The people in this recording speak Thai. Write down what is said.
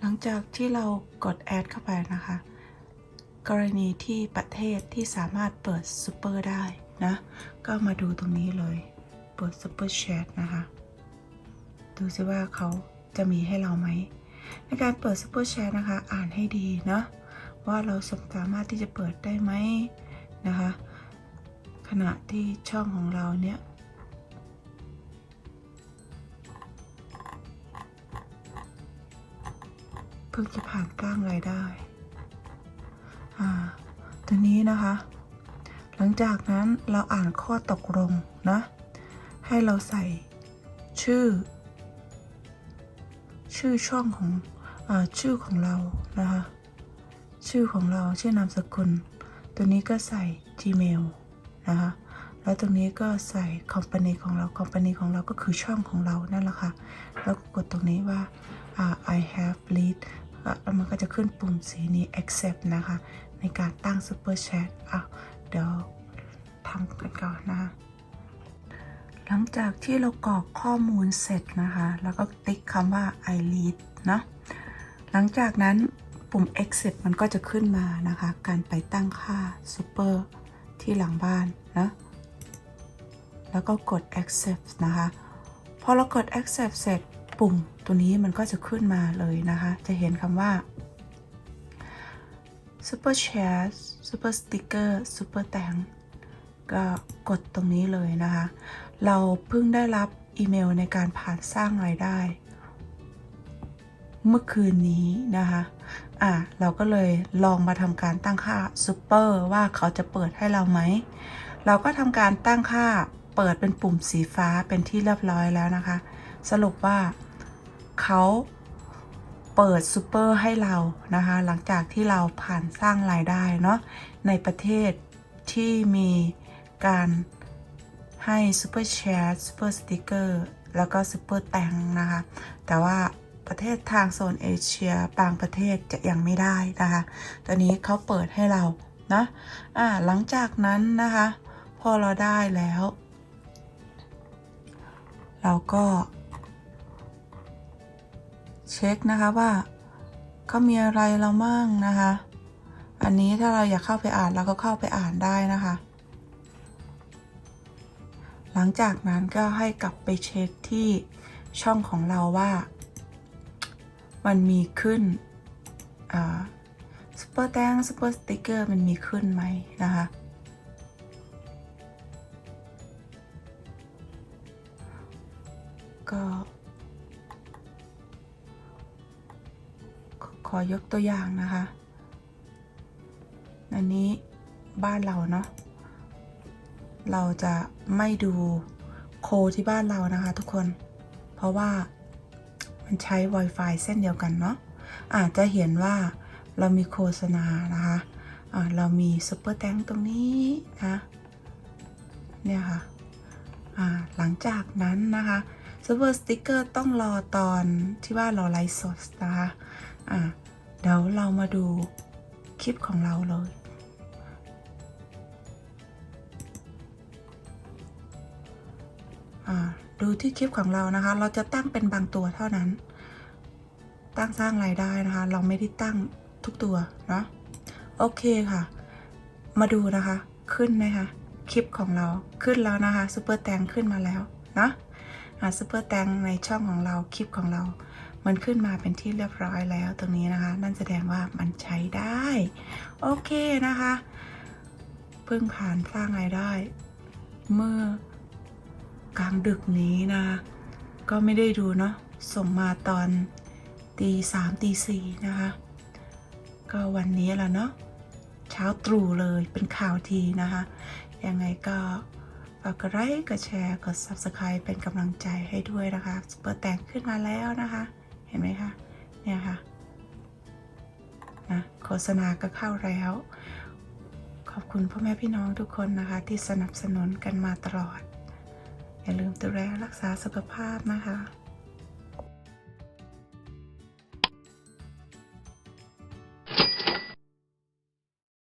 หลังจากที่เรากดแอดเข้าไปนะคะ กรณีที่ประเทศที่สามารถเปิดซูเปอร์ได้นะ ก็มาดูตรงนี้เลย เปิดซูเปอร์แชทนะคะ ดูซิว่าเขาจะมีให้เราไหม ในการเปิดซูเปอร์แชทนะคะ อ่านให้ดีเนาะว่าเราสามารถที่จะเปิดได้ไหมนะคะ ขณะที่ช่องของเราเนี่ย พิ่งจะผ่านกล้างรายได้อ่าตัวนี้นะคะ หลังจากนั้นเราอ่านข้อตกลงนะ ให้เราใส่ชื่อ ชื่อช่องของอชื่อของเรานะคะ ชื่อของเราชื่อนามสกุล ตัวนี้ก็ใส่ Gmail นะคะแล้วตรงนี้ก็ใส่ company ของเรา company ของเราก็คือช่องของเรานั่นแหละค่ะ แล้วก็กดตรงนี้ว่า I have lead แล้วมันก็จะขึ้นปุ่มสีนี้ accept นะคะ ในการตั้ง super chat อะเดี๋ยวทำกันก่อนนะคะหลังจากที่เรากรอกข้อมูลเสร็จนะคะ แล้วก็ติ๊กคำว่า I lead นะหลังจากนั้นปุ่ม exit มันก็จะขึ้นมานะคะ การไปตั้งค่า super ที่หลังบ้านนะแล้วก็กด accept นะคะ พอเรากด accept เสร็จปุ่ม ตัวนี้มันก็จะขึ้นมาเลยนะคะ จะเห็นคำว่า super chat super sticker super thank ก็กดตรงนี้เลยนะคะ เราเพิ่งได้รับอีเมลในการผ่านสร้างรายได้ เมื่อคืนนี้นะคะ อะ เราก็เลยลองมาทำการตั้งค่าซูเปอร์ว่าเขาจะเปิดให้เราไหม เราก็ทำการตั้งค่าเปิดเป็นปุ่มสีฟ้าเป็นที่เรียบร้อยแล้วนะคะ สรุปว่า เขาเปิดซูเปอร์ให้เรานะคะ หลังจากที่เราผ่านสร้างรายได้เนาะในประเทศที่มีการให้ซูเปอร์แชร์ซูเปอร์สติกเกอร์แล้วก็ซูเปอร์แตงนะคะ แต่ว่าประเทศทางโซนเอเชียบางประเทศจะยังไม่ได้นะคะ ตอนนี้เขาเปิดให้เรานะอ่าหลังจากนั้นนะคะ พอเราได้แล้ว เราก็ เช็คนะคะว่าเขามีอะไรเรามั่งนะคะ อันนี้ถ้าเราอยากเข้าไปอ่านเราก็เข้าไปอ่านได้นะคะ หลังจากนั้นก็ให้กลับไปเช็คที่ช่องของเราว่า มันมีขึ้นสเปอร์แตงสเปอร์สติกเกอร์มันมีขึ้นไหมนะคะก็ ขอยกตัวอย่างนะคะ อันนี้บ้านเราเนาะ เราจะไม่ดูโคที่บ้านเรานะคะทุกคน เพราะว่ามันใช้ Wi-Fi เส้นเดียวกันเนาะ อาจจะเห็นว่าเรามีโฆษณานะคะะเรามีซุปเปอร์แตงตรงนี้นะ เนี่ยค่ะหลังจากนั้นนะคะซูเปอร์สติกเกอร์ต้องรอตอนที่ว่าเราไลฟ์สดนะคะ อ่าเดี๋ยวเรามาดูคลิปของเราเลย ดูที่คลิปของเรานะคะ เราจะตั้งเป็นบางตัวเท่านั้น ตั้งสร้างรายได้นะคะ เราไม่ได้ตั้งทุกตัวเนาะโอเคค่ะ มาดูนะคะ ขึ้นไหมคะ คลิปของเราขึ้นแล้วนะคะซูเปอร์แตงขึ้นมาแล้วเนาะซูเปอร์แตงในช่องของเราคลิปของเรา มันขึ้นมาเป็นที่เรียบร้อยแล้วตรงนี้นะคะ นั่นแสดงว่ามันใช้ได้ โอเคนะคะ เพิ่งผ่านสร้างรายได้ เมื่อกลางดึกนี้นะคะก็ไม่ได้ดูเนาะส่งมาตอนตีสามตีสี่นะคะ ก็วันนี้แหละเนาะเช้าตรู่เลยเป็นข่าวทีนะคะ ยังไงก็ฝากกดไลค์กดแชร์กด Subscribe เป็นกำลังใจให้ด้วยนะคะ เปิดแต่งขึ้นมาแล้วนะคะ เห็นไหมคะ เนี่ยค่ะ นะโฆษณาก็เข้าแล้ว ขอบคุณพ่อแม่พี่น้องทุกคนนะคะ ที่สนับสนุนกันมาตลอด อย่าลืมดูแลรักษาสุขภาพนะคะ